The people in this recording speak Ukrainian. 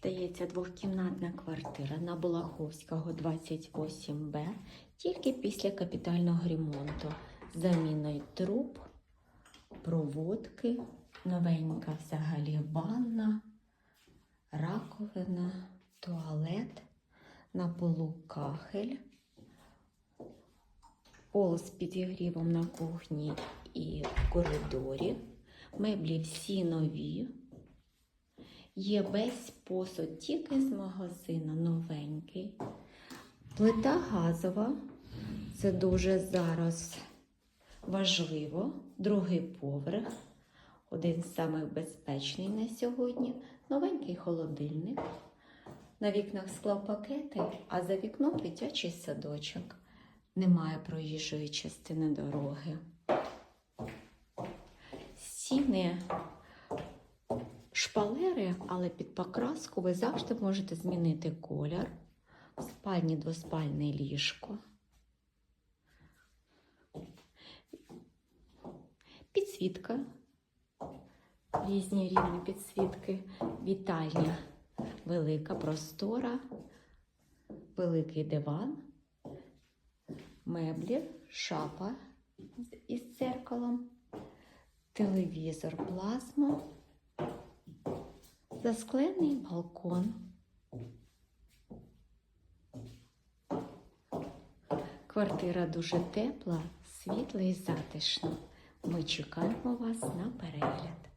Здається, двохкімнатна квартира на Балаховського 28Б тільки після капітального ремонту. з Заміною труб, проводки, новенька взагалі ванна, раковина, туалет, на полу кахель, пол з підігрівом на кухні і в коридорі. Меблі всі нові. Є весь посуд тільки з магазину новенький. Плита газова. Це дуже зараз важливо. Другий поверх. Один з самих на сьогодні. Новенький холодильник. На вікнах склопакети, а за вікном дитячий садочок. Немає проїжджої частини дороги. Стіни шпалери, але під покраску ви завжди можете змінити колір. В спальні двоспальне ліжко. Підсвітка. Різні рівні підсвітки. Вітальня. Велика простора, великий диван, меблі, шафа із дзеркалом, телевізор, плазма. Засклений балкон. Квартира дуже тепла, світла і затишна. Ми чекаємо вас на перегляд.